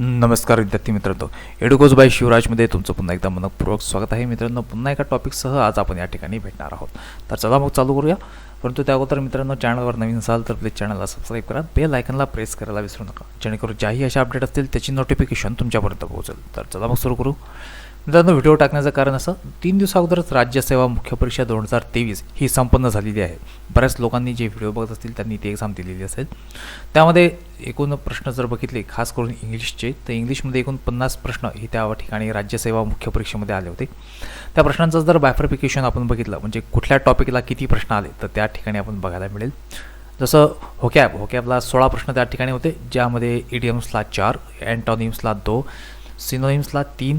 नमस्कार विद्यार्थी मित्रांनो. एडुकोज बाय शिवराजमध्ये तुमचं पुन्हा एकदा मनपूर्वक स्वागत आहे. मित्रांनो पुन्हा एका टॉपिकसह आज आपण या ठिकाणी भेटणार आहोत. तर चला मग चालू करूया. परंतु त्या अगोदर मित्रांनो चॅनलवर नवीन असाल तर प्लीज चॅनलला सबस्क्राईब करा. बेल आयकनला प्रेस करायला विसरू नका. जेणेकरून ज्याही अशा अपडेट असतील त्याची नोटिफिकेशन तुमच्यापर्यंत पोहोचेल. तर चला मग सुरू करू. मित्रांनो व्हिडिओ टाकण्याचं कारण असं तीन दिवसाअगोदरच राज्यसेवा मुख्य परीक्षा दोन हजार तेवीस ही संपन्न झालेली आहे. बऱ्याच लोकांनी जे व्हिडिओ बघत असतील त्यांनी ती एक्झाम दिलेली असेल. त्यामध्ये एकूण प्रश्न जर बघितले खास करून इंग्लिशचे तर इंग्लिशमध्ये एकूण पन्नास प्रश्न हे त्या ठिकाणी राज्यसेवा मुख्य परीक्षेमध्ये आले होते. त्या प्रश्नांचं जर बायफर्फिकेशन आपण बघितलं म्हणजे कुठल्या टॉपिकला किती प्रश्न आले तर त्या ठिकाणी आपण बघायला मिळेल. जसं होकॅब होकॅबला सोळा प्रश्न त्या ठिकाणी होते ज्यामध्ये ईडीएम्सला चार अँटॉनिम्सला दो सिनोनिम्सला तीन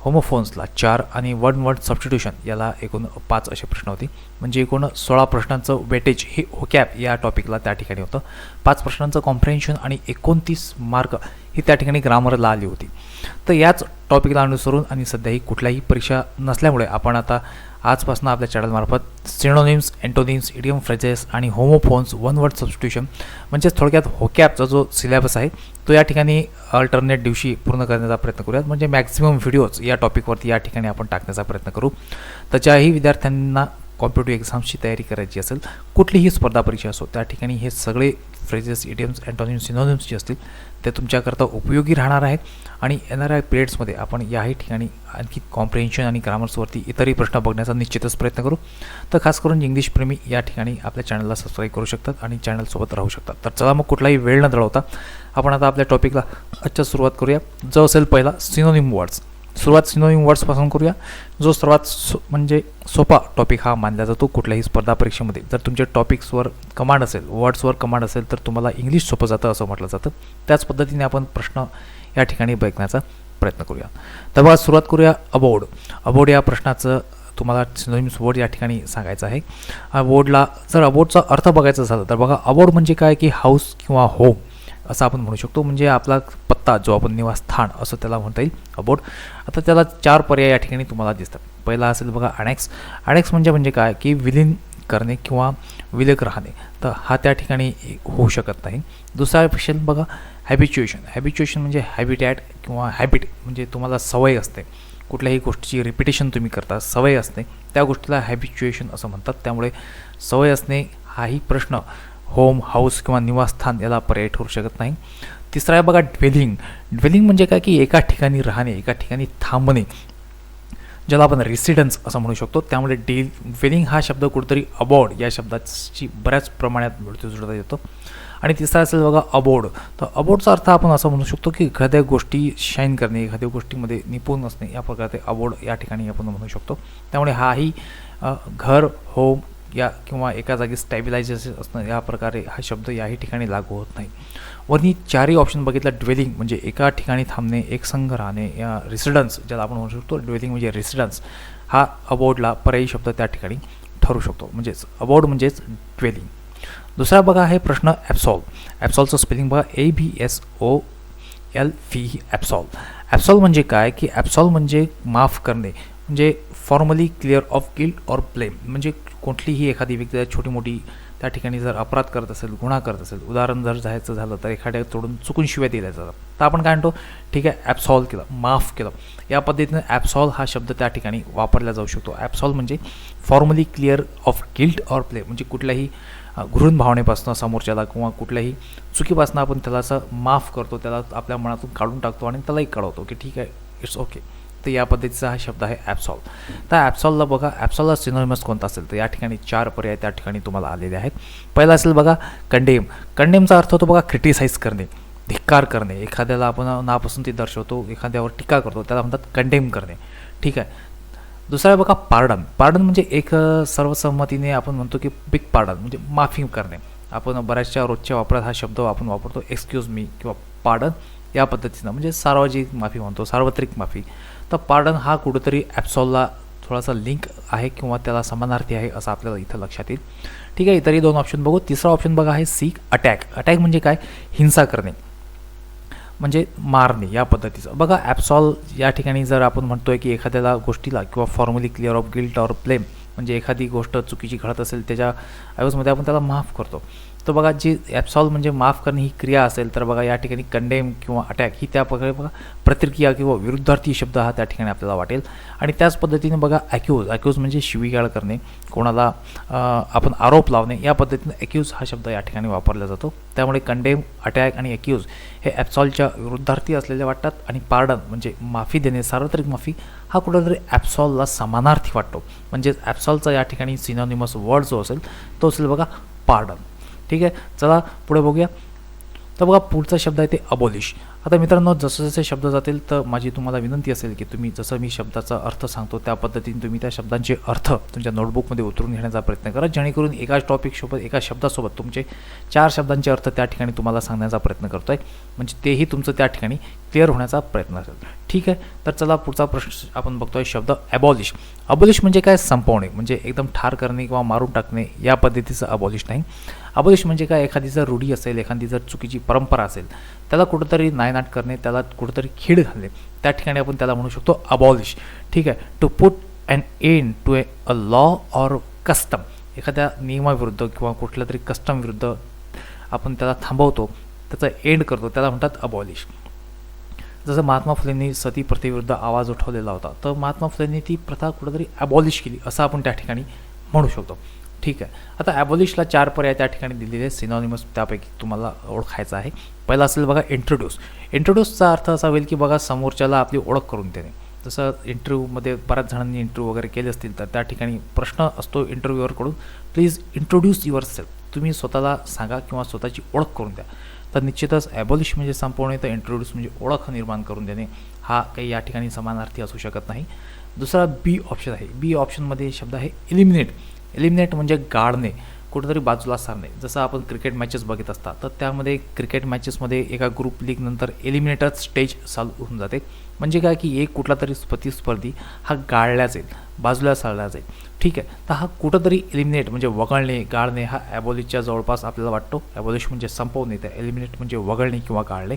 होमोफोन्सला चार आणि वन वर्ड सबस्टिट्यूशन याला एकूण पाच असे प्रश्न होते. म्हणजे एकूण सोळा प्रश्नांचं वेटेज हे होकॅप या टॉपिकला त्या ठिकाणी होतं. पाच प्रश्नांचं कॉम्प्रेन्शन आणि एकोणतीस मार्क ही त्या ठिकाणी ग्रामरला आली होती. तर याच टॉपिकला अनुसरून आणि सध्या ही कुठल्याही परीक्षा नसल्यामुळे आपण आता आजपासून आपल्या चॅनलमार्फत सिनोनिम्स अँटोनिम्स इडियम फ्रेजेस आणि होमोफोन्स वन वर्ड सबस्टिट्यूशन म्हणजेच थोडक्यात होकॅपचा जो सिलेबस आहे तो या ठिकाणी अल्टरनेट दिवशी पूर्ण करण्याचा प्रयत्न करूयात. म्हणजे मॅक्झिमम व्हिडिओज या टॉपिकवरती या ठिकाणी आपण टाकण्याचा प्रयत्न करू. तर ज्याही विद्यार्थ्यांना कॉम्पिटेटिव्ह एक्झाम्सची तयारी करायची असेल कुठलीही स्पर्धा परीक्षा असो त्या ठिकाणी हे सगळे फ्रेजेस इडियम्स अँटॉनिम्स सिनोनिम्स जे असतील ते तुमच्याकरता उपयोगी राहणार आहेत. आणि येणाऱ्या पिरियड्समध्ये आपण याही ठिकाणी आणखी कॉम्प्रिहेन्शन आणि ग्रामर्सवरती इतरही प्रश्न बघण्याचा निश्चितच प्रयत्न करू. तर खास करून इंग्लिश प्रेमी या ठिकाणी आपल्या चॅनलला सबस्क्राईब करू शकतात आणि चॅनलसोबत राहू शकतात. तर चला मग कुठलाही वेळ न दळवता आपण आता आपल्या टॉपिकला आजच्या सुरुवात करूया. जो असेल पहिला सिनोनिम वर्ड्स सुरुवात सिनोनिम वर्ड्सपासून करूया. जो सर्वात सो म्हणजे सोपा टॉपिक हा मानला जातो कुठल्याही स्पर्धा परीक्षेमध्ये. जर तुमच्या टॉपिक्सवर कमांड असेल वर्ड्सवर कमांड असेल तर तुम्हाला इंग्लिश सोपं जातं असं म्हटलं जातं. त्याच पद्धतीने आपण प्रश्न या ठिकाणी बघण्याचा प्रयत्न करूया. तर बघा सुरुवात करूया अबोर्ड अबोर्ड या प्रश्नाचं तुम्हाला सिनोनिम्स वर्ड या ठिकाणी सांगायचं आहे. अबोर्डला जर अबोर्डचा अर्थ बघायचा झाला तर बघा अबोर्ड म्हणजे काय? की हाऊस किंवा होम असं आपण म्हणू शकतो. म्हणजे आपला पत्ता जो आपण निवासस्थान असं त्याला म्हणता येईल अबोर्ड आता त्याला चार पर्याय या ठिकाणी तुम्हाला दिसतात. पहिला असेल बघा अनेक्स अनेक्स म्हणजे म्हणजे काय? की विलीन करणे किंवा विलग राहणे. तर हा त्या ठिकाणी होऊ शकत नाही. दुसरा ऑप्शन बघा हॅबिच्युएशन हॅबिच्युएशन म्हणजे हॅबिटॅट किंवा हॅबिट म्हणजे तुम्हाला सवय असते. कुठल्याही गोष्टीची रिपिटेशन तुम्ही करता सवय असते. त्या गोष्टीला हॅबिच्युएशन असं म्हणतात. त्यामुळे सवय असणे हाही प्रश्न होम हाऊस किंवा निवासस्थान याला पर्याय ठरू शकत नाही. तिसरा आहे बघा ड्वेलिंग ड्वेलिंग म्हणजे काय की एका ठिकाणी राहणे एका ठिकाणी थांबणे ज्याला आपण रेसिडन्स असं म्हणू शकतो. त्यामुळे डे ड्वेलिंग हा शब्द कुठेतरी अबॉर्ड या शब्दाची बऱ्याच प्रमाणात मिळतो जुळता येतो. आणि तिसरा असेल बघा अबोर्ड तर अबोर्डचा अर्थ आपण असं म्हणू शकतो की एखाद्या गोष्टी शाईन करणे एखाद्या गोष्टीमध्ये निपुण असणे या प्रकारे अबोर्ड या ठिकाणी आपण म्हणू शकतो. त्यामुळे हाही घर होम या किंवा एका जागी स्टॅबिलायझेशन असणं या प्रकारे हा शब्द याही ठिकाणी लागू होत नाही. वरनी चारही ऑप्शन बघितलं ड्वेलिंग म्हणजे एका ठिकाणी थांबणे एक संघ राहणे या रेसिडन्स ज्याला आपण म्हणू शकतो ड्वेलिंग म्हणजे रेसिडन्स हा अबोर्डला पर्यायी शब्द त्या ठिकाणी ठरू शकतो. म्हणजेच अबोर्ड म्हणजेच ड्वेलिंग दुसरा बघा आहे प्रश्न ॲप्सॉल ॲप्सॉलचं स्पेलिंग बघा A B S O L V absolve absolve म्हणजे काय? की ॲप्सॉल म्हणजे माफ करणे म्हणजे formally clear of guilt or blame म्हणजे कुठलीही एखादी व्यक्ती छोटी मोठी त्या ठिकाणी जर अपराध करत असेल गुन्हा करत असेल उदाहरण जर जायचं झालं तर एखाद्या तोडून चुकून शिवाय दिल्या जातात तर आपण काय म्हणतो ठीक आहे ॲप्सॉल्व केलं माफ केलं. या पद्धतीनं ॲप्सॉल्व हा शब्द त्या ठिकाणी वापरला जाऊ शकतो. ॲप्सॉल्व म्हणजे formally clear of guilt or play म्हणजे कुठल्याही घृण भावनेपासून समोरच्याला किंवा कुठल्याही चुकीपासून आपण त्याला असं माफ करतो त्याला आपल्या मनातून काढून टाकतो आणि त्यालाही कळवतो की ठीक आहे इट्स ओके तर या पद्धतीचा हा शब्द आहे ॲप्सॉल तर ॲप्सॉलला बघा ॲप्सॉलला सिनोनिमस कोणता असेल तर या ठिकाणी चार पर्याय त्या ठिकाणी तुम्हाला आलेले आहेत. पहिला असेल बघा कंडेम कंडेमचा अर्थ होतो बघा क्रिटिसाईज करणे धिक्कार करणे. एखाद्याला आपण नापसंती दर्शवतो एखाद्यावर टीका करतो त्याला म्हणतात कंडेम करणे. ठीक आहे? दुसरा आहे बघा पार्डन पार्डन म्हणजे एक सर्वसंमतीने आपण म्हणतो की बिग पार्डन म्हणजे माफी करणे. आपण बऱ्याचशा रोजच्या वापरात हा शब्द आपण वापरतो एक्सक्यूज मी किंवा पार्डन या पद्धतीनं. म्हणजे सार्वजनिक माफी म्हणतो सार्वत्रिक माफी. तर पार्डन हा कुठेतरी ॲप्सॉलला थोडासा लिंक आहे किंवा त्याला समानार्थी आहे असं आपल्याला इथं लक्षात येईल. ठीक आहे इतरही दोन ऑप्शन बघू. तिसरा ऑप्शन बघा आहे सीक अटॅक. अटॅक म्हणजे काय? हिंसा करणे. म्हणजे मारणे या पद्धतीचं. बघा ॲप्सॉल या ठिकाणी जर आपण म्हणतोय की एखाद्याला गोष्टीला किंवा formally clear of guilt or blame म्हणजे एखादी गोष्ट चुकीची घडत असेल त्याच्या ऐवजमध्ये आपण त्याला माफ करतो. तर बघा जी ॲप्सॉल्व म्हणजे माफ करणे ही क्रिया असेल तर बघा या ठिकाणी कंडेम किंवा अटॅक ही त्या प्रकारे बघा प्रतिक्रिया किंवा विरुद्धार्थी शब्द हा त्या ठिकाणी आपल्याला वाटेल. आणि त्याच पद्धतीने बघा ॲक्यूज ॲक्यूज म्हणजे शिवीगाळ करणे कोणाला आपण आरोप लावणे या पद्धतीने ॲक्यूज हा शब्द या ठिकाणी वापरला जातो. त्यामुळे कंडेम अटॅक आणि ॲक्यूज हे ॲप्सॉलच्या विरुद्धार्थी असलेले वाटतात आणि पार्डन म्हणजे माफी देणे सार्वत्रिक माफी हा कुठेतरी ॲप्सॉलला समानार्थी वाटतो. म्हणजेच ॲप्सॉलचा या ठिकाणी सिनॉनिमस वर्ड जो असेल तो असेल बघा पार्डन। ठीक आहे चला पुढे बघूया हो तर बघा पुढचा शब्द आहे ते अबोलिश आता मित्रांनो जसं जसे शब्द जातील तर माझी तुम्हाला विनंती असेल की तुम्ही जसं मी शब्दाचा अर्थ सांगतो त्या पद्धतीने तुम्ही त्या शब्दांचे अर्थ तुमच्या नोटबुकमध्ये उतरून घेण्याचा प्रयत्न करा. जेणेकरून एकाच टॉपिकसोबत एका शब्दासोबत तुमचे चार शब्दांचे अर्थ त्या ठिकाणी तुम्हाला सांगण्याचा प्रयत्न करतो आहे म्हणजे तेही तुमचं त्या ठिकाणी क्लिअर होण्याचा प्रयत्न असेल. ठीक आहे? तर चला पुढचा प्रश्न आपण बघतोय शब्द ॲबॉलिश अबॉलिश म्हणजे काय? संपवणे. म्हणजे एकदम ठार करणे किंवा मारून टाकणे या पद्धतीचं अबॉलिश नाही. अपयश म्हणजे काय? एखादी जर रूढी असेल एखादी जर चुकीची परंपरा असेल त्याला कुठंतरी नायनाट करणे त्याला कुठंतरी खीड घालणे त्या ठिकाणी आपण त्याला म्हणू शकतो अबॉलिश ठीक आहे? To put and end to a a law or custom एखाद्या नियमाविरुद्ध किंवा कुठल्या तरी कस्टम विरुद्ध आपण त्याला थांबवतो त्याचा एंड करतो त्याला म्हणतात अबॉलिश जसं महात्मा फुलेंनी सती प्रथेविरुद्ध आवाज उठवलेला होता तर महात्मा फुलेंनी ती प्रथा कुठंतरी अबॉलिश केली असं आपण त्या ठिकाणी म्हणू शकतो. ठीक आहे. आता ॲबॉलिशला चार पर्याय त्या ठिकाणी दिलेले सिनॉनिमस त्यापैकी तुम्हाला ओळखायचं आहे. पहिला असेल बघा इंट्रोड्यूस इंट्रोड्यूसचा अर्थ असा होईल की बघा समोरच्याला आपली ओळख करून देणे. जसं इंटरव्ह्यूमध्ये बऱ्याच जणांनी इंटरव्ह्यू वगैरे केले असतील तर त्या ठिकाणी प्रश्न असतो इंटरव्ह्यूवरकडून प्लीज इंट्रोड्यूस युअर सेल्फ तुम्ही स्वतःला सांगा किंवा स्वतःची ओळख करून द्या. तर निश्चितच ॲबॉलिश म्हणजे संपवणे तर इंट्रोड्यूस म्हणजे ओळख निर्माण करून देणे हा काही या ठिकाणी समानार्थी असू शकत नाही. दुसरा बी ऑप्शन आहे. बी ऑप्शनमध्ये शब्द आहे एलिमिनेट एलिमिनेट म्हणजे गाडणे कुठेतरी बाजूला सारणे. जसं आपण क्रिकेट मॅचेस बघत असता तर त्यामध्ये क्रिकेट मॅचेसमध्ये एका ग्रुप लीगनंतर एलिमिनेटर स्टेज चालू होऊन जाते. म्हणजे काय की एक कुठला तरी प्रतिस्पर्धी हा गाळला जाईल बाजूला सारला जाईल ठीक आहे तर हा कुठंतरी एलिमिनेट म्हणजे वगळणे गाळणे हा ॲबॉलिशच्या जवळपास आपल्याला वाटतो. ॲबॉलिश म्हणजे संपवणे तर एलिमिनेट म्हणजे वगळणे किंवा गाळणे.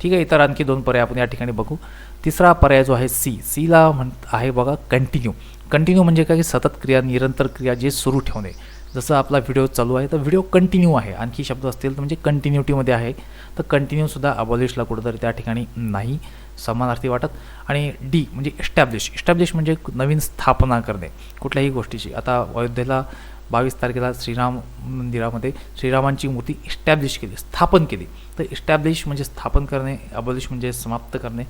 ठीक आहे इतर आणखी दोन पर्याय आपण या ठिकाणी बघू. तिसरा पर्याय जो आहे सी सीला म्हण आहे बघा कंटिन्यू कंटिन्यू म्हणजे काय की सतत क्रिया निरंतर क्रिया जे सुरू ठेवणे. जसं आपला व्हिडिओ चालू आहे तर व्हिडिओ कंटिन्यू आहे. आणखी शब्द असतील तर म्हणजे कंटिन्युटीमध्ये आहे. तर कंटिन्यूसुद्धा अबॉलिशला कुठंतरी त्या ठिकाणी नाही समानार्थी वाटत. आणि डी म्हणजे इस्टॅब्लिश इस्टॅब्लिश म्हणजे नवीन स्थापना करणे कुठल्याही गोष्टीची. आता अयोध्येला बावीस तारखेला श्रीराम मंदिरामध्ये श्रीरामांची मूर्ती इस्टॅब्लिश केली स्थापन केली. तर इस्टॅब्लिश म्हणजे स्थापन करणे अबॉलिश म्हणजे समाप्त करणे.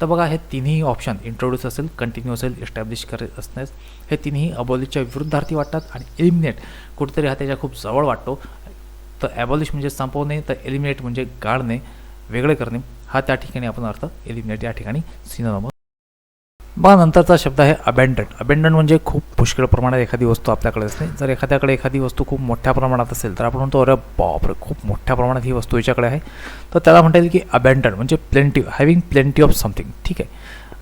तर बघा हे तिन्ही ऑप्शन इंट्रोड्यूस असेल कंटिन्यू असेल इस्टॅब्लिश करत असण्यास हे तिन्ही अबॉलिशच्या विरुद्धार्थी वाटतात आणि एलिमिनेट कुठेतरी हा त्याच्या खूप जवळ वाटतो. तर ॲबॉलिश म्हणजे संपवणे तर एलिमिनेट म्हणजे गाळणे वेगळे करणे. हा त्या ठिकाणी आपण अर्थ एलिमिनेट या ठिकाणी सिनोनॉमस मग नंतरचा शब्द आहे अबँडन अबेंडन म्हणजे खूप पुष्कळ प्रमाणात एखादी वस्तू आपल्याकडे असते जर एखाद्याकडे एखादी वस्तू खूप मोठ्या प्रमाणात असेल तर आपण म्हणतो अरे बापरे खूप मोठ्या प्रमाणात ही वस्तू याच्याकडे आहे. तर त्याला म्हणता येईल की अबँडन म्हणजे plenty having plenty of something ठीक आहे?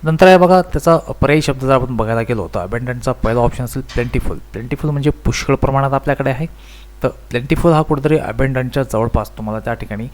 नंतर आहे बघा त्याचा पर्यायी शब्द जर आपण बघायला गेलो तर अबँडनचा पहिला ऑप्शन असेल प्लेंटीफुल प्लेंटीफुल म्हणजे पुष्कळ प्रमाणात आपल्याकडे आहे. तर प्लेंटीफुल हा कुठेतरी अबँडनच्या जवळपास तुम्हाला त्या ठिकाणी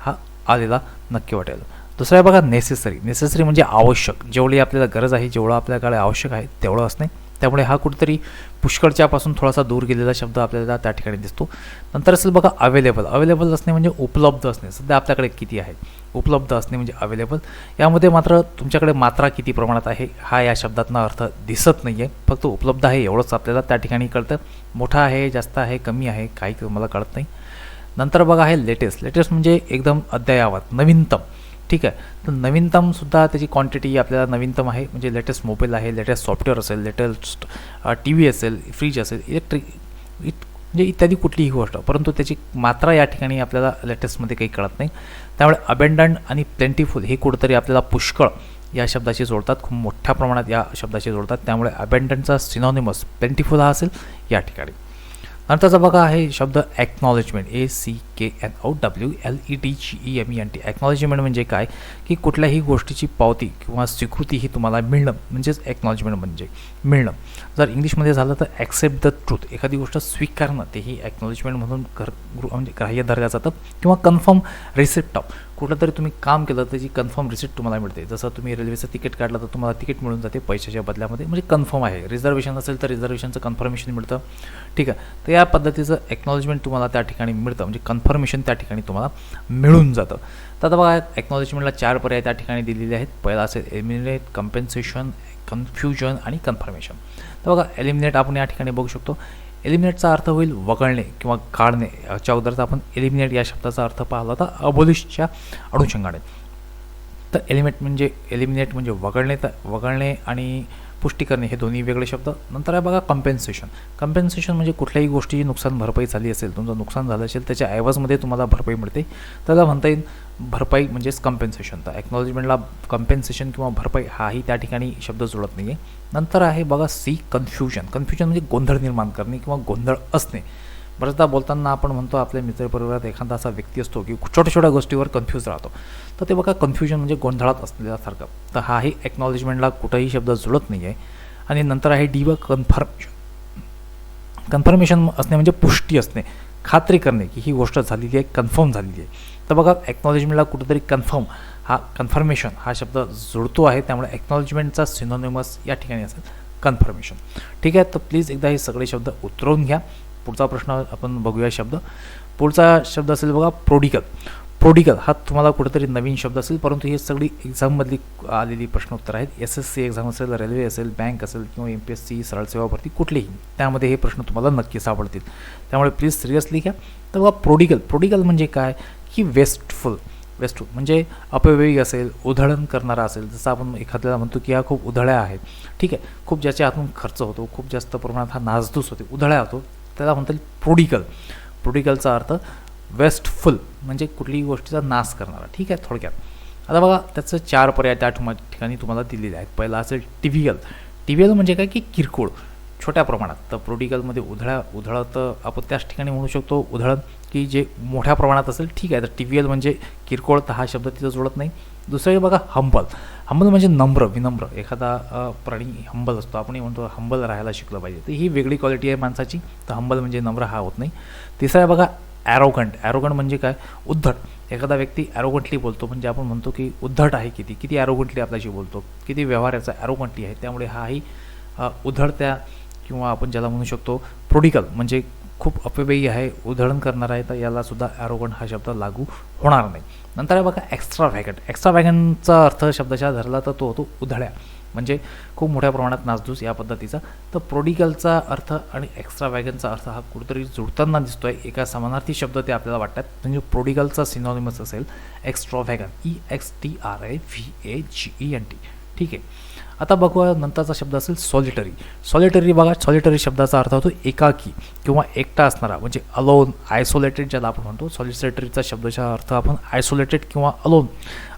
हा आलेला नक्की वाटेल. दुसरं आहे बघा नेसेसरी नेसेसरी म्हणजे आवश्यक. जेवढी आपल्याला गरज आहे जेवढं आपल्याकडे आवश्यक आहे तेवढं असणे. त्यामुळे हा कुठेतरी पुष्कळच्यापासून थोडासा दूर गेलेला शब्द आपल्याला त्या ठिकाणी दिसतो. नंतर असेल बघा अवेलेबल अवेलेबल असणे म्हणजे उपलब्ध असणे. सध्या आपल्याकडे किती आहे? उपलब्ध असणे म्हणजे अवेलेबल यामध्ये मात्र तुमच्याकडे मात्रा किती प्रमाणात आहे हा या शब्दातनं अर्थ दिसत नाही आहे फक्त उपलब्ध आहे एवढंच आपल्याला त्या ठिकाणी कळतं. मोठा आहे जास्त आहे कमी आहे काही तुम्हाला कळत नाही. नंतर बघा आहे लेटेस्ट लेटेस्ट म्हणजे एकदम अद्ययावत नवीनतम. ठीक आहे. तर नवीनतमसुद्धा त्याची क्वांटिटी आपल्याला नवीनतम आहे. म्हणजे लेटेस्ट मोबाईल आहे लेटेस्ट सॉफ्टवेअर असेल लेटेस्ट टी व्ही असेल फ्रीज असेल इलेक्ट्रिक इट म्हणजे इत्यादी कुठलीही गोष्ट. परंतु त्याची मात्रा या ठिकाणी आपल्याला लेटेस्टमध्ये काही कळत नाही. त्यामुळे अबेंडंट आणि प्लेंटीफुल हे कुठंतरी आपल्याला पुष्कळ या शब्दाशी जोडतात. खूप मोठ्या प्रमाणात या शब्दाशी जोडतात. त्यामुळे अबेंडंटचा सिनॉनिमस प्लेंटीफुल हा असेल या ठिकाणी. नंतरचा बघा आहे शब्द acknowledgement A C K N O W L E T G E M E N T acknowledgement म्हणजे काय? की कुठल्याही गोष्टीची पावती किंवा स्वीकृती ही तुम्हाला मिळणं म्हणजेच ॲक्नॉलेजमेंट म्हणजे मिळणं. जर इंग्लिशमध्ये झालं तर ॲक्सेप्ट द ट्रूथ एखादी गोष्ट स्वीकारणं तेही ॲक्नॉलेजमेंट म्हणून कर म्हणजे ग्राह्य धरल्या जातं. किंवा कन्फर्म रिसिप्ट ऑफ कुठंतरी तुम्ही काम केलं त्याची कन्फर्म रिसिप्ट तुम्हाला मिळते. जसं तुम्ही रेल्वेचं तिकीट काढलं तर तुम्हाला तिकीट मिळून जाते पैशाच्या बदल्यामध्ये. म्हणजे कन्फर्म आहे. रिझर्वेशन असेल तर रिझर्वेशनचं कन्फर्मेशन मिळतं. ठीक आहे. तर या पद्धतीचं एक्नॉलेजमेंट तुम्हाला त्या ठिकाणी मिळतं. म्हणजे कन्फर्मेशन त्या ठिकाणी तुम्हाला मिळून जातं. तर आता बघा एक्नॉलेजमेंटला चार पर्याय त्या ठिकाणी दिलेले आहेत. पहिला असेल एलिमिनेट कम्पेन्सेशन कन्फ्युजन आणि कन्फर्मेशन तर बघा एलिमिनेट आपण या ठिकाणी बघू शकतो. एलिमिनेटचा अर्थ होईल वगळणे किंवा काढणे याच्या अगोदरचा आपण एलिमिनेट या शब्दाचा अर्थ पाहिला होता अबोलिशच्या अनुषंगाने तर एलिमेट म्हणजे एलिमिनेट म्हणजे वगळणे तर वगळणे आणि पुष्टी करणे हे दोन्ही वेगळे शब्द. नंतर आहे बघा कम्पेन्सेशन कम्पेन्सेशन म्हणजे कुठल्याही गोष्टीची नुकसान भरपाई झाली असेल तुमचं नुकसान झालं असेल त्याच्या ऐवजमध्ये तुम्हाला भरपाई मिळते. त्याला म्हणता येईल भरपाई म्हणजेच कम्पेन्सेशन तर एक्नॉलेजमेंटला कम्पेन्सेशन किंवा भरपाई हाही त्या ठिकाणी शब्द जुळत नाही आहे नंतर आहे बघा सी कन्फ्युजन कन्फ्युजन म्हणजे गोंधळ निर्माण करणे किंवा गोंधळ असणे. बऱ्याचदा बोलताना आपण म्हणतो आपल्या मित्रपरिवारात एखादा असा व्यक्ती असतो की छोट्या छोट्या गोष्टीवर कन्फ्यूज राहतो. तर ते बघा कन्फ्युजन म्हणजे गोंधळात असलेल्यासारखं. तर हाही एक्नॉलेजमेंटला कुठंही शब्द जुळत नाही आहे आणि नंतर आहे डी व कन्फर्मेशन कन्फर्मेशन असणे म्हणजे पुष्टी असणे खात्री करणे की ही गोष्ट झालेली आहे कन्फर्म झालेली आहे. तर बघा एक्नॉलेजमेंटला कुठेतरी कन्फर्म हा कन्फर्मेशन हा शब्द जुळतो आहे. त्यामुळे एक्नॉलेजमेंटचा सिनोनिमस या ठिकाणी असेल कन्फर्मेशन ठीक आहे तर प्लीज एकदा हे सगळे शब्द उतरवून घ्या. पुढचा प्रश्न आपण बघूया शब्द. पुढचा शब्द असेल बघा प्रोडिकल प्रोडिकल हा तुम्हाला कुठेतरी नवीन शब्द असेल परंतु हे सगळी एक्झाममधली आलेली प्रश्नोत्तर आहेत. एस एस सी एक्झाम असेल रेल्वे असेल बँक असेल किंवा एम पी एस सी सरळ सेवा भरती कुठलेही त्यामध्ये हे प्रश्न तुम्हाला नक्की सापडतील. त्यामुळे प्लीज सिरियसली घ्या. तर बघा प्रोडिकल प्रोडिकल म्हणजे काय? की वेस्टफुल वेस्टफुल म्हणजे अपव्ययी असेल उधळण करणारा असेल. जसं आपण एखाद्याला म्हणतो की हा खूप उधळ्या आहेत ठीक आहे. खूप ज्याच्या हातून खर्च होतो खूप जास्त प्रमाणात हा नासधूस होते उधळ्या होतो. त्याला म्हणता येईल प्रोडिकल. प्रोडिकलचा अर्थ वेस्टफुल म्हणजे कुठलीही गोष्टीचा नाश करणारा. ठीक आहे थोडक्यात. आता बघा त्याचं चार पर्याय त्या ठिकाणी तुम्हाला दिलेले आहेत. पहिला असेल टिव्हियल टिव्हियल म्हणजे काय? की किरकोळ छोट्या प्रमाणात. तर प्रोडिकलमध्ये उधळा उधळत आपण त्याच ठिकाणी म्हणू शकतो उधळण की जे मोठ्या प्रमाणात असेल ठीक आहे. तर टिव्हियल म्हणजे किरकोळ तर हा शब्द तिथं जोडत नाही. दुसरं बघा हंबल हंबल म्हणजे नम्र विनम्र. एखादा प्राणी हंबल असतो. आपण म्हणतो हंबल राहायला शिकलं पाहिजे. तर ही वेगळी क्वालिटी आहे माणसाची. तर हंबल म्हणजे नम्र हा होत नाही. तिसरा आहे बघा ॲरोगंट ॲरोगंट म्हणजे काय? उद्धट. एखादा व्यक्ती ॲरोगंटली बोलतो. म्हणजे आपण म्हणतो की उद्धट आहे किती. किती ॲरोगंटली आपल्याशी बोलतो. किती व्यवहाराचा ॲरोगंटली आहे. त्यामुळे हाही उद्धडत्या किंवा आपण ज्याला म्हणू शकतो प्रोडिकल म्हणजे खूप अपव्ययी आहे उधळण करणार आहे तर यालासुद्धा ॲरोगंट हा शब्द लागू होणार नाही. नंतर आहे बघा एक्स्ट्रा व्हॅगन एक्स्ट्रा व्हॅगनचा अर्थ शब्दाच्या धरला तर तो होतो उधळ्या. म्हणजे खूप मोठ्या प्रमाणात नासधूस या पद्धतीचा. तर प्रोडिकलचा अर्थ आणि एक्स्ट्रा वॅगनचा अर्थ हा कुठेतरी जुळताना दिसतो आहे एका समानार्थी शब्द ते आपल्याला वाटतात. म्हणजे प्रोडिकलचा सिनॉनिमस असेल. Extravagant E X T R I V A G E N T ठीक आहे. आता बघूया नंतरचा शब्द असेल सॉलिटरी सॉलिटरी बघा सॉलिटरी शब्दाचा अर्थ होतो एकाकी किंवा एकटा असणारा म्हणजे अलोन आयसोलेटेड ज्याला आपण म्हणतो. सॉलिटरीचा शब्दाचा अर्थ आपण आयसोलेटेड किंवा अलोन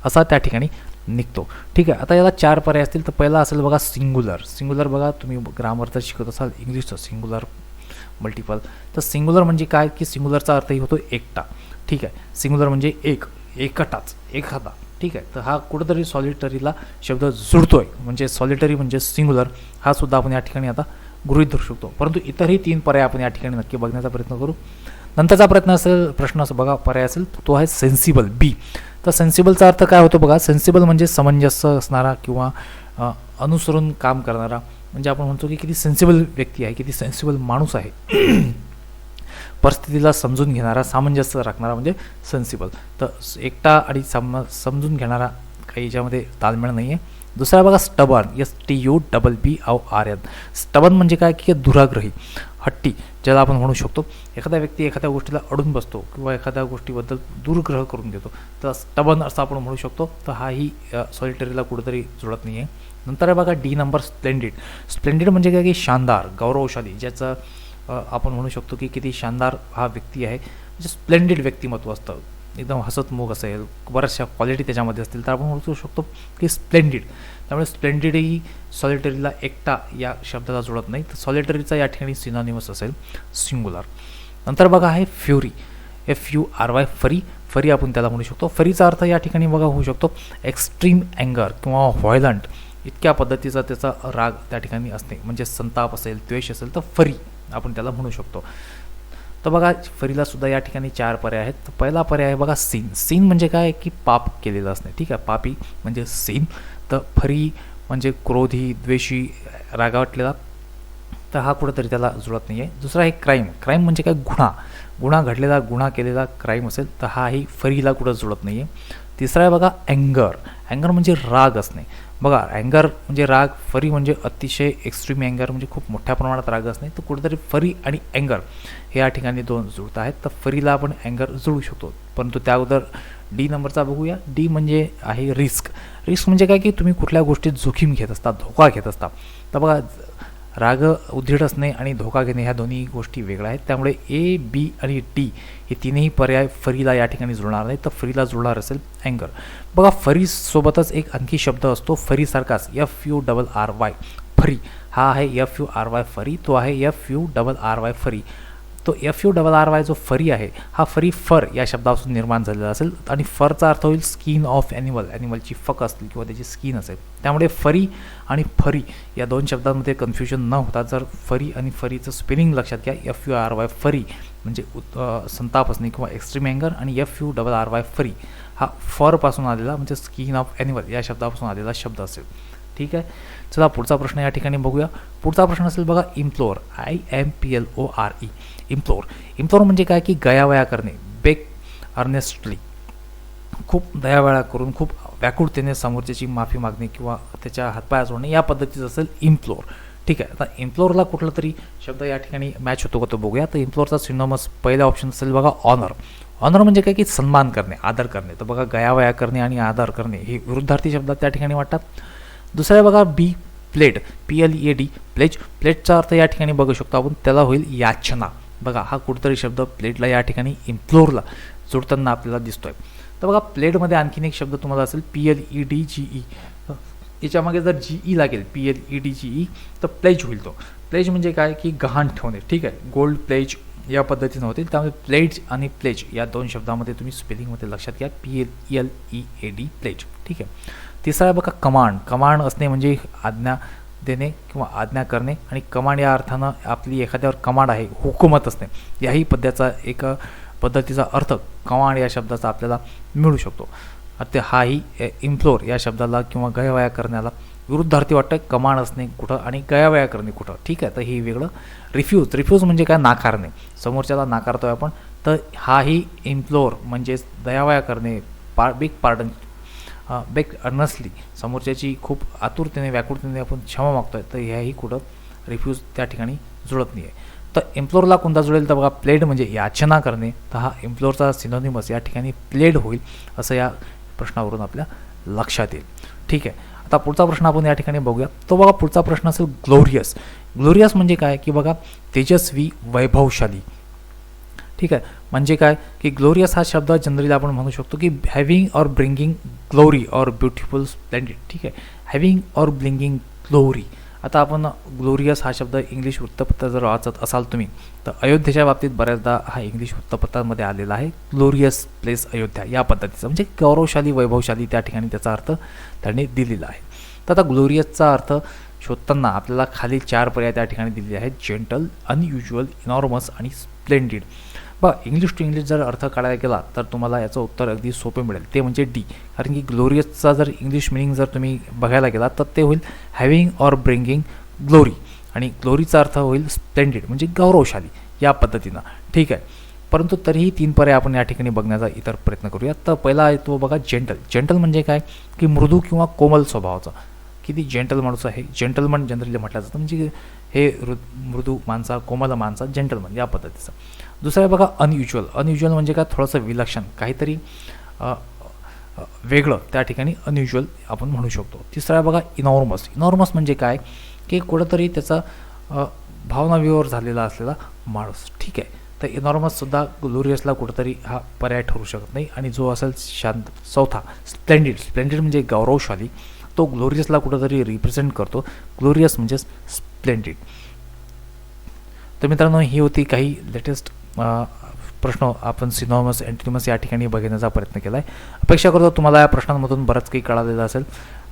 असा त्या ठिकाणी निघतो. ठीक आहे आता याला चार पर्याय असतील. तर पहिला असेल बघा सिंग्युलर सिंग्युलर बघा तुम्ही ग्रामर तर शिकत असाल इंग्लिशचं सिंग्युलर मल्टिपल तर सिंग्युलर म्हणजे काय? की सिंग्युलरचा अर्थही होतो एकटा. ठीक आहे सिंग्युलर म्हणजे एक एकटाच एखादा. ठीक आहे. तर हा कुठंतरी सॉलिटरीला शब्द जुळतो आहे म्हणजे सॉलिटरी म्हणजे सिंग्युलर हा सुद्धा आपण या ठिकाणी आता गृहीत धरू शकतो. परंतु इतरही तीन पर्याय आपण या ठिकाणी नक्की बघण्याचा प्रयत्न करू. नंतरचा प्रयत्न असेल प्रश्न असं बघा पर्याय असेल तो आहे सेन्सिबल बी तर सेन्सिबलचा अर्थ काय होतो बघा? सेन्सिबल म्हणजे समंजस्य असणारा किंवा अनुसरून काम करणारा. म्हणजे आपण म्हणतो की किती सेन्सिबल व्यक्ती आहे किती सेन्सिबल माणूस आहे. परिस्थितीला समजून घेणारा सामंजस्य राखणारा म्हणजे सेन्सिबल तर एकटा आणि सम समजून घेणारा काही याच्यामध्ये ताळमेळ नाही आहे दुसरा बघा stubborn S T U double B O R N stubborn म्हणजे काय? की दुराग्रही. हट्टी ज्याला आपण म्हणू शकतो. एखादा व्यक्ती एखाद्या गोष्टीला अडून बसतो किंवा एखाद्या गोष्टीबद्दल दुर्ग्रह करून देतो तर स्टबन असं आपण म्हणू शकतो. तर हाही सॉलिटरीला कुठेतरी जुळत नाही आहे नंतर बघा डी नंबर स्प्लेंडिड स्प्लेंडिड म्हणजे काय? की शानदार गौरवशाली ज्याचं आपण म्हणू शकतो की किती शानदार हा व्यक्ती आहे. म्हणजे स्प्लेंडिड व्यक्तिमत्व असतं. एकदम हसतमुख असेल बऱ्याचशा क्वालिटी त्याच्यामध्ये असतील तर आपण म्हणू शकतो की स्प्लेंडिड. त्यामुळे स्प्लेंडिड ही सॉलिटरीला एकटा या शब्दाला जुळत नाही. तर सॉलिटरीचा या ठिकाणी सिनॉनिमस असेल सिंग्युलर नंतर बघा आहे fury F U R Y furry furry आपण त्याला म्हणू शकतो. फरीचा अर्थ या ठिकाणी बघा होऊ शकतो. एक्स्ट्रीम अँगर किंवा व्हायलंट इतक्या पद्धतीचा त्याचा राग त्या ठिकाणी असणे म्हणजे संताप असेल द्वेष असेल तर फरी आपण त्याला म्हणू शकतो. तर बघा फरीला सुद्धा या ठिकाणी चार पर्याय आहेत. तर पहिला पर्याय आहे बघा सीन. सीन म्हणजे काय? की पाप केलेलं असणे. ठीक आहे? पापी म्हणजे सीन. तर फरी म्हणजे क्रोधी द्वेषी रागावटलेला. तर हा कुठंतरी त्याला जुळत नाही आहे दुसरा आहे क्राईम क्राईम म्हणजे काय? गुन्हा. गुन्हा घडलेला गुन्हा केलेला क्राईम असेल तर हाही फरीला कुठं जुळत नाही आहे तिसरा आहे बघा अँगर अँगर म्हणजे राग असणे. बघा अँगर म्हणजे राग फरी म्हणजे अतिशय एक्स्ट्रीम अँगर म्हणजे खूप मोठ्या प्रमाणात राग असणे तर कुठेतरी फरी आणि अँगर हे या ठिकाणी दोन जुळत आहेत. तर फरीला आपण अँगर जुळू शकतो. परंतु त्या अगोदर डी नंबरचा बघूया. डी म्हणजे आहे रिस्क रिस्क म्हणजे काय की तुम्ही कुठल्या गोष्टीत जोखीम घेत असता धोका घेत असता. तर बघा राग उद्धीड असणे आणि धोका घेणे ह्या दोन्ही गोष्टी वेगळ्या आहेत. त्यामुळे ए बी आणि डी हे तीनही पर्याय फरीला या ठिकाणी जुळणार नाही तर फरीला जुळणार असेल अँगर बघा फरीसोबतच एक आणखी शब्द असतो फरीसारखाच F U double R Y furry. हा आहे F U R Y furry. तो आहे F U double R Y furry. तो F U double R Y जो फरी आहे हा फरी फर या शब्दापासून निर्माण झालेला असेल. आणि फरचा अर्थ होईल स्किन ऑफ ॲनिमल ॲनिमलची फक असतील किंवा त्याची स्किन असेल. त्यामुळे फरी आणि फरी या दोन शब्दांमध्ये कन्फ्युजन न होता जर फरी आणि फरीचं स्पेलिंग लक्षात घ्या. एफ यू आर वाय फरी म्हणजे उत् संताप असणे किंवा एक्स्ट्रीम अँगर आणि F U double R Y furry हा फरपासून आलेला म्हणजे स्किन ऑफ ॲनिमल या शब्दापासून आलेला शब्द असेल. ठीक आहे? चला पुढचा प्रश्न या ठिकाणी बघूया. पुढचा प्रश्न असेल बघा implore I M P L O R E implore implore म्हणजे काय? की गयावया करणे बेक अर्नेस्टली खूप दयावया करून खूप व्याकुळतेने समोरच्याची माफी मागणे किंवा त्याच्या हातपाया जोडणे या पद्धतीचं असेल इम्प्लोअर ठीक आहे? आता इम्प्लोअरला कुठला तरी शब्द या ठिकाणी मॅच होतो का तो बघूया. तर इम्प्लोअरचा सिनोमस पहिला ऑप्शन असेल बघा ऑनर ऑनर म्हणजे काय? की सन्मान करणे आदर करणे. तर बघा गयावया करणे आणि आदर करणे हे विरुद्धार्थी शब्द त्या ठिकाणी वाटतात. दुसरा आहे बघा B plate P L A D pledge प्लेटचा अर्थ या ठिकाणी बघू शकतो आपण. त्याला होईल याचना. बघा हा कुठतरी शब्द प्लेटला या ठिकाणी इम्प्लोरला जोडताना आपल्याला दिसतोय. तर बघा प्लेटमध्ये आणखीन एक शब्द तुम्हाला असेल P L E D G E याच्यामागे जर जी ई लागेल P L E D G E तर प्लेज होईल तो. प्लेज म्हणजे काय? की गहाण ठेवणे. ठीक आहे? गोल्ड प्लेज या पद्धतीनं होतील. त्यामुळे प्लेज आणि प्लेज या दोन शब्दामध्ये तुम्ही स्पेलिंगमध्ये लक्षात घ्या. P L L E A D pledge ठीक आहे? तिसरा आहे बघा कमांड. कमांड असणे म्हणजे आज्ञा देणे किंवा आज्ञा करणे आणि कमांड या अर्थानं आपली एखाद्यावर कमांड आहे हुकूमत असणे. याही पद्याचा एक पद्धतीचा अर्थ कमांड या शब्दाचा आपल्याला मिळू शकतो. ते हाही इम्प्लोर या शब्दाला किंवा गयावया करण्याला विरुद्धार्थी वाटतं. कमांड असणे कुठं आणि गयावया करणे कुठं? ठीक आहे तर हे वेगळं. रिफ्यूज रिफ्यूज म्हणजे काय? नाकारणे. समोरच्याला नाकारतोय आपण तर हाही इम्प्लोर म्हणजेच दयावया करणे पा बिग पार्डन बेक नसली समोरच्याची खूप आतुरतेने व्याकुळतेने आपण क्षमा मागतोय तर ह्याही कुठं रिफ्यूज त्या ठिकाणी जुळत नाही आहे तर एम्प्लोरला कोणता जुळेल? तर बघा प्लेड म्हणजे याचना करणे तर हा एम्प्लोरचा सिनोनिमस या ठिकाणी प्लेड होईल असं या प्रश्नावरून आपल्या लक्षात येईल. ठीक आहे. आता पुढचा प्रश्न आपण या ठिकाणी बघूया. तो बघा पुढचा प्रश्न असेल ग्लोरियस. ग्लोरियस म्हणजे काय? की बघा तेजस्वी वैभवशाली. ठीक आहे. म्हणजे काय? की ग्लोरियस हा शब्द जनरली आपण म्हणू शकतो की having or bringing glory or beautiful splendid ठीक आहे. हॅव्हिंग ऑर ब्रिंगिंग ग्लोरी आता आपण ग्लोरियस हा शब्द इंग्लिश वृत्तपत्र जर वाचत असाल तुम्ही तर अयोध्येच्या बाबतीत बऱ्याचदा हा इंग्लिश वृत्तपत्रामध्ये आलेला आहे. ग्लोरियस प्लेस अयोध्या या पद्धतीचा. म्हणजे गौरवशाली वैभवशाली त्या ठिकाणी त्याचा अर्थ त्यांनी दिलेला आहे. तर आता ग्लोरियसचा अर्थ शोधताना आपल्याला खाली चार पर्याय त्या ठिकाणी दिलेले आहेत. जेंटल अनयुज्युअल इनॉर्मस आणि स्प्लेंडिड बघा इंग्लिश टू इंग्लिश जर अर्थ काढायला गेला तर तुम्हाला याचं उत्तर अगदी सोपे मिळेल. ते म्हणजे डी कारण की ग्लोरियसचा जर इंग्लिश मिनिंग जर तुम्ही बघायला गेला तर ते होईल हॅविंग ऑर ब्रिंगिंग ग्लोरी आणि ग्लोरीचा अर्थ होईल स्प्लेंडेड म्हणजे गौरवशाली या पद्धतीनं. ठीक आहे. परंतु तरीही तीन पर्याय आपण या ठिकाणी बघण्याचा इतर प्रयत्न करूया तर पहिला येतो बघा जेंटल जेंटल म्हणजे काय? की मृदू किंवा कोमल स्वभावाचा. किती जेंटल माणूस आहे? जेंटलमन जनरली म्हटलं जातं. म्हणजे हे मृदू माणसा कोमल माणसा जेंटलमन या पद्धतीचं. दुसरं आहे बघा अनयुज्युअल अनयुज्युअल म्हणजे काय? थोडंसं विलक्षण. काहीतरी वेगळं त्या ठिकाणी अनयुज्युअल आपण म्हणू शकतो. तिसरं आहे बघा इनॉर्मस इनॉर्मस म्हणजे काय? की कुठंतरी त्याचा भावनाविवर झालेला असलेला माणूस. ठीक आहे. तर इनॉर्मससुद्धा ग्लोरियसला कुठंतरी हा पर्याय ठरू शकत नाही. आणि जो असेल शांत चौथा स्प्लेंडिड स्प्लेंडिड म्हणजे गौरवशाली. तो ग्लोरियसला कुठंतरी रिप्रेझेंट करतो. ग्लोरियस म्हणजेच स्प्लेंडिड तर मित्रांनो ही होती काही लेटेस्ट प्रश्न आपण सिनॉमस अँटिनिमस या ठिकाणी बघण्याचा प्रयत्न केला आहे अपेक्षा करतो तुम्हाला या प्रश्नांमधून बरंच काही कळालेलं असेल.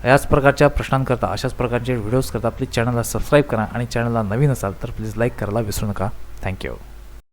याच प्रकारच्या प्रश्नांकरता अशाच प्रकारचे व्हिडिओज करता प्लीज चॅनलला सबस्क्राईब करा आणि चॅनलला नवीन असाल तर प्लीज लाईक करायला विसरू नका. थँक्यू